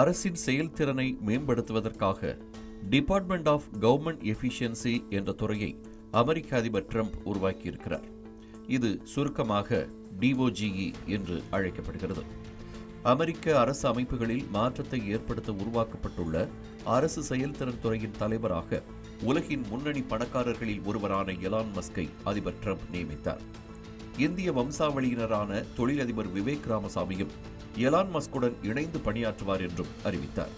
அரசின் செயல்திறனை மேம்படுத்துவதற்காக டிபார்ட்மெண்ட் ஆஃப் கவர்மெண்ட் எஃபிஷியன்சி என்ற துறையை அமெரிக்க அதிபர் ட்ரம்ப் உருவாக்கியிருக்கிறார். இது சுருக்கமாக டிஓஜிஇ என்று அழைக்கப்படுகிறது. அமெரிக்க அரசு அமைப்புகளில் மாற்றத்தை ஏற்படுத்த உருவாக்கப்பட்டுள்ள அரசு செயல்திறன் துறையின் தலைவராக உலகின் முன்னணி பணக்காரர்களில் ஒருவரான எலான் மஸ்கை அதிபர் ட்ரம்ப் நியமித்தார். இந்திய வம்சாவளியினரான தொழிலதிபர் விவேக் ராமசாமியும் எலான் மஸ்குடன் இணைந்து பணியாற்றுவார் என்றும் அறிவித்தார்.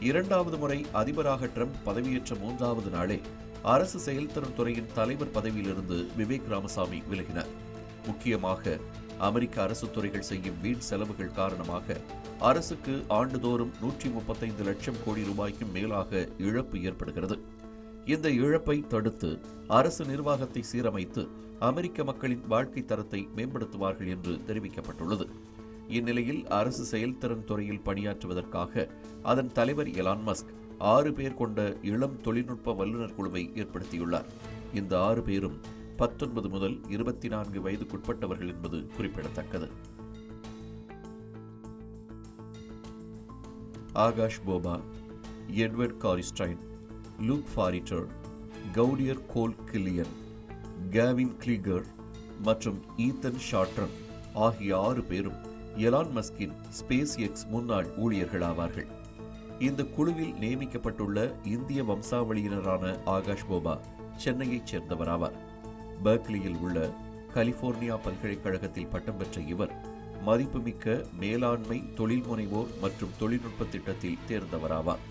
இரண்டாவது முறை அதிபராக ட்ரம்ப் பதவியேற்ற மூன்றாவது நாளே அரசு செயல்திறன் துறையின் தலைவர் பதவியிலிருந்து விவேக் ராமசாமி விலகினார். முக்கியமாக அமெரிக்க அரசு துறைகள் செய்யும் வீண் செலவுகள் காரணமாக அரசுக்கு ஆண்டுதோறும் நூற்றி முப்பத்தைந்து லட்சம் கோடி ரூபாய்க்கும் மேலாக இழப்பு ஏற்படுகிறது. இந்த இழப்பை தடுத்து அரசு நிர்வாகத்தை சீரமைத்து அமெரிக்க மக்களின் வாழ்க்கை தரத்தை மேம்படுத்துவார்கள் என்று தெரிவிக்கப்பட்டுள்ளது. இந்நிலையில் அரசு செயல்திறன் துறையில் பணியாற்றுவதற்காக அதன் தலைவர் எலான் மஸ்க் ஆறு பேர் கொண்ட இளம் தொழில்நுட்ப வல்லுநர் குழுவை ஏற்படுத்தியுள்ளார். இந்த ஆறு பேரும் பத்தொன்பது முதல் இருபத்தி நான்கு வயதுக்குட்பட்டவர்கள் என்பது குறிப்பிடத்தக்கது. ஆகாஷ் போபா எட்வர்ட் காரிஸ்டைன் லூக் ஃபாரிட்டர் கவுடியர் கோல் கில்லியன் கேவின் கிளிகர் மற்றும் ஈத்தன் ஷாட்ரன் ஆகிய ஆறு பேரும் எலான் மஸ்கின் ஸ்பேஸ் எக்ஸ் முன்னாள் ஊழியர்கள் ஆவார்கள். இந்த குழுவில் நியமிக்கப்பட்டுள்ள இந்திய வம்சாவளியினரான ஆகாஷ் போபா சென்னையைச் சேர்ந்தவராவார் பெர்க்லியில் உள்ள கலிபோர்னியா பல்கலைக்கழகத்தில் பட்டம் பெற்ற இவர் மதிப்புமிக்க மேலாண்மை தொழில் முனைவோர் மற்றும் தொழில்நுட்ப திட்டத்தில் தேர்ந்தவராவார்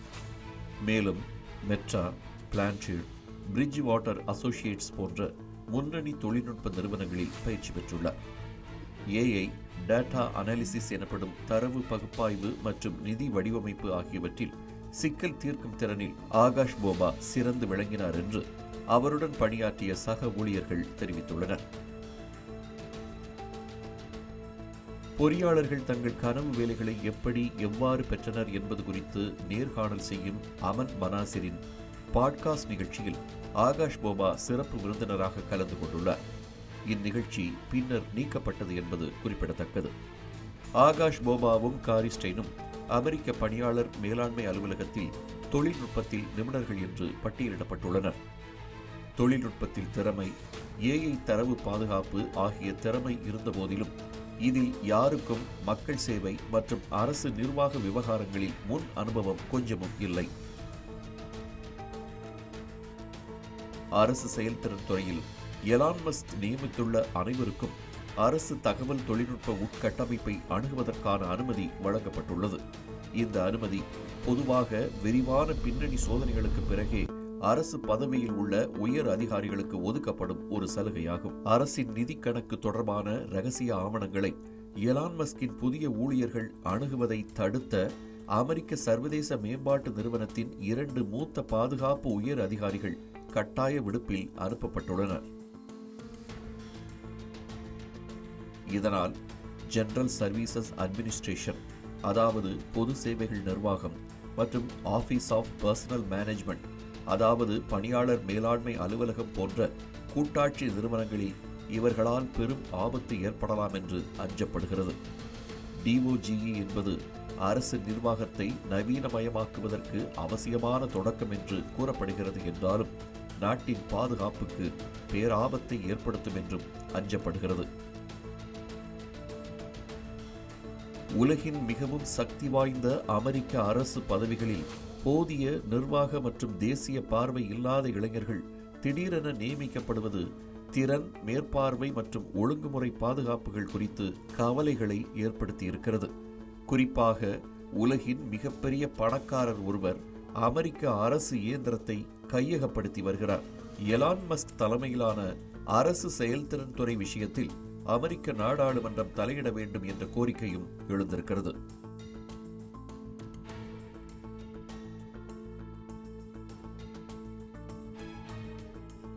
மேலும் மெட்ரா பிளான்ஷீட் பிரிட்ஜ் வாட்டர் அசோசியேட்ஸ் போன்ற முன்னணி தொழில்நுட்ப நிறுவனங்களில் பயிற்சி பெற்றுள்ளார். ஏஐ டேட்டா அனாலிசிஸ் எனப்படும் தரவு பகுப்பாய்வு மற்றும் நிதி வடிவமைப்பு ஆகியவற்றில் சிக்கல் தீர்க்கும் திறனில் ஆகாஷ் போபா சிறந்து விளங்கினார் என்று அவருடன் பணியாற்றிய சக ஊழியர்கள் தெரிவித்துள்ளனர். பொறியாளர்கள் தங்கள் கனவு வேலைகளை எப்படி எவ்வாறு பெற்றனர் என்பது குறித்து நேர்காணல் செய்யும் அமன் மனாசிரின் பாட்காஸ்ட் நிகழ்ச்சியில் ஆகாஷ் போபா சிறப்பு விருந்தினராக கலந்து கொண்டுள்ளார். இந்நிகழ்ச்சி பின்னர் நீக்கப்பட்டது என்பது குறிப்பிடத்தக்கது. ஆகாஷ் போபாவும் காரிஸ்டைனும் அமெரிக்க பணியாளர் மேலாண்மை அலுவலகத்தில் தொழில்நுட்பத்தில் நிபுணர்கள் என்று பட்டியலிடப்பட்டுள்ளனர். தொழில்நுட்பத்தில் திறமை ஏஐ தரவு பாதுகாப்பு ஆகிய திறமை இருந்தபோதிலும் இதில் யாருக்கும் மக்கள் சேவை மற்றும் அரசு நிர்வாக விவகாரங்களில் முன் அனுபவம் கொஞ்சமும் இல்லை. அரசு செயல்திறன் துறையில் எலான் மஸ்க் நியமித்துள்ள அனைவருக்கும் அரசு தகவல் தொழில்நுட்ப உட்கட்டமைப்பை அணுகுவதற்கான அனுமதி வழங்கப்பட்டுள்ளது. இந்த அனுமதி பொதுவாக விரிவான பின்னணி சோதனைகளுக்கு பிறகே அரசு பதவியில் உள்ள உயர் அதிகாரிகளுக்கு ஒதுக்கப்படும் ஒரு சலுகையாகும். அரசின் நிதி கணக்கு தொடர்பான ரகசிய ஆவணங்களை எலான் மஸ்கின் புதிய ஊழியர்கள் அணுகுவதை தடுத்த அமெரிக்க சர்வதேச மேம்பாட்டு நிறுவனத்தின் இரண்டு மூத்த பாதுகாப்பு உயர் அதிகாரிகள் கட்டாய விடுப்பில் அனுப்பப்பட்டுள்ளனர். இதனால் ஜெனரல் சர்வீசஸ் அட்மினிஸ்ட்ரேஷன் அதாவது பொது சேவைகள் நிர்வாகம் மற்றும் ஆஃபீஸ் ஆஃப் பர்சனல் மேனேஜ்மெண்ட் அதாவது பணியாளர் மேலாண்மை அலுவலகம் போன்ற கூட்டாட்சி நிறுவனங்களில் இவர்களால் பெரும் ஆபத்து ஏற்படலாம் என்று அஞ்சப்படுகிறது. டிஓஜிஇ என்பது அரசு நிர்வாகத்தை நவீனமயமாக்குவதற்கு அவசியமான தொடக்கம் என்று கூறப்படுகிறது என்றாலும் நாட்டின் பாதுகாப்புக்கு பேராபத்தை ஏற்படுத்தும் என்றும் அஞ்சப்படுகிறது. உலகின் மிகவும் சக்தி வாய்ந்த அமெரிக்க அரசு பதவிகளில் போதிய நிர்வாக மற்றும் தேசிய பார்வை இல்லாத இளைஞர்கள் திடீரென நியமிக்கப்படுவது திறன் மேற்பார்வை மற்றும் ஒழுங்குமுறை பாதுகாப்புகள் குறித்து கவலைகளை ஏற்படுத்தியிருக்கிறது. குறிப்பாக உலகின் மிகப்பெரிய பணக்காரர் ஒருவர் அமெரிக்க அரசு இயந்திரத்தை கையகப்படுத்தி வருகிறார். எலான் மஸ்க் தலைமையிலான அரசு செயல்திறன் துறை விஷயத்தில் அமெரிக்க நாடாளுமன்றம் தலையிட வேண்டும் என்ற கோரிக்கையும் எழுந்திருக்கிறது.